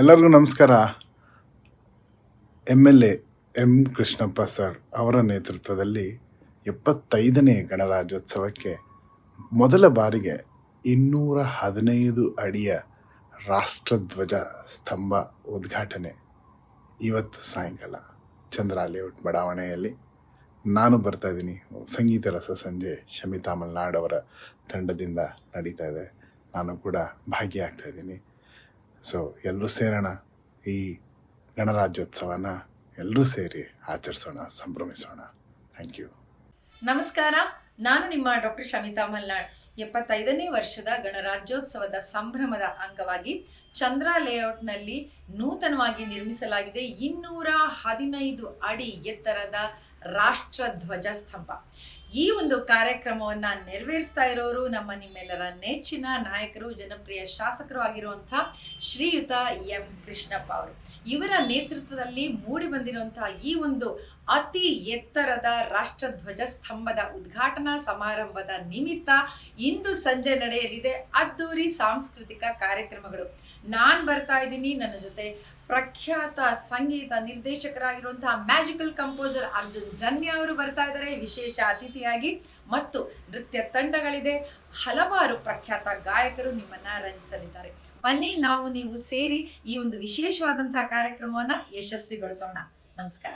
ಎಲ್ಲರಿಗೂ ನಮಸ್ಕಾರ. M L A M Krishnappa sir ಅವರ ನೇತೃತ್ವದಲ್ಲಿ ಎಪ್ಪತ್ತೈದನೇ ಗಣರಾಜ್ಯೋತ್ಸವಕ್ಕೆ ಮೊದಲ ಬಾರಿಗೆ ಇನ್ನೂರ ಹದಿನೈದು ಅಡಿಯ ರಾಷ್ಟ್ರಧ್ವಜ ಸ್ತಂಭ ಉದ್ಘಾಟನೆ ಇವತ್ತು ಸಾಯಂಕಾಲ ಚಂದ್ರ ಲೇಔಟ್ ಬಡಾವಣೆಯಲ್ಲಿ. ನಾನು ಬರ್ತಾ ಇದ್ದೀನಿ ಸಂಗೀತ ರಸ ಸಂಜೆ ಶಮಿತಾ ಮಲ್ನಾಡ್ ಅವರ ತಂಡದಿಂದ ನಡೀತಾ ಇದೆ. ನಾನು ಕೂಡ ಭಾಗಿಯಾಗ್ತಾ ಇದ್ದೀನಿ. ಸೊ ಎಲ್ಲರೂ ಸೇರೋಣ. ಈ ಗಣರಾಜ್ಯೋತ್ಸವನ ಎಲ್ಲರೂ ಸೇರಿ ಆಚರಿಸೋಣ, ಸಂಭ್ರಮಿಸೋಣ. ಥ್ಯಾಂಕ್ ಯು ನಮಸ್ಕಾರ. ನಾನು ನಿಮ್ಮ ಡಾಕ್ಟರ್ ಶಮಿತಾ ಮಲ್ನಾಡ್. ಎಪ್ಪತ್ತೈದನೇ ವರ್ಷದ ಗಣರಾಜ್ಯೋತ್ಸವದ ಸಂಭ್ರಮದ ಅಂಗವಾಗಿ ಚಂದ್ರ ಲೇಔಟ್ನಲ್ಲಿ ನೂತನವಾಗಿ ನಿರ್ಮಿಸಲಾಗಿದೆ ಇನ್ನೂರ ಹದಿನೈದು ಅಡಿ ಎತ್ತರದ ರಾಷ್ಟ್ರ ಧ್ವಜ ಸ್ತಂಭ. ಈ ಒಂದು ಕಾರ್ಯಕ್ರಮವನ್ನ ನೆರವೇರಿಸ್ತಾ ಇರೋರು ನಮ್ಮ ನಿಮ್ಮೆಲ್ಲರ ನೆಚ್ಚಿನ ನಾಯಕರು, ಜನಪ್ರಿಯ ಶಾಸಕರು ಆಗಿರುವಂತಹ ಶ್ರೀಯುತ ಎಂ. ಕೃಷ್ಣಪ್ಪ ಅವರು. ಇವರ ನೇತೃತ್ವದಲ್ಲಿ ಮೂಡಿ ಬಂದಿರುವಂತಹ ಈ ಒಂದು ಅತಿ ಎತ್ತರದ ರಾಷ್ಟ್ರಧ್ವಜ ಸ್ತಂಭದ ಉದ್ಘಾಟನಾ ಸಮಾರಂಭದ ನಿಮಿತ್ತ ಇಂದು ಸಂಜೆ ನಡೆಯಲಿದೆ. ಅದ್ದೂರಿ ಸಾಂಸ್ಕೃತಿಕ ಕಾರ್ಯಕ್ರಮಗಳು. ನಾನು ಬರ್ತಾ ಇದ್ದೀನಿ. ನನ್ನ ಜೊತೆ ಪ್ರಖ್ಯಾತ ಸಂಗೀತ ನಿರ್ದೇಶಕರಾಗಿರುವಂತಹ ಮ್ಯಾಜಿಕಲ್ ಕಂಪೋಸರ್ ಅರ್ಜುನ್ ಜನ್ಯ ಅವರು ಬರ್ತಾ ಇದ್ದಾರೆ. ವಿಶೇಷ ಅತಿಥಿಯಾಗಿ ಮತ್ತು ನೃತ್ಯ ತಂಡಗಳಿದೆ. ಹಲವಾರು ಪ್ರಖ್ಯಾತ ಗಾಯಕರು ನಿಮ್ಮನ್ನ ರಂಜಿಸಲಿದ್ದಾರೆ. ಬನ್ನಿ, ನಾವು ನೀವು ಸೇರಿ ಈ ಒಂದು ವಿಶೇಷವಾದಂತಹ ಕಾರ್ಯಕ್ರಮವನ್ನ ಯಶಸ್ವಿಗೊಳಿಸೋಣ. ನಮಸ್ಕಾರ.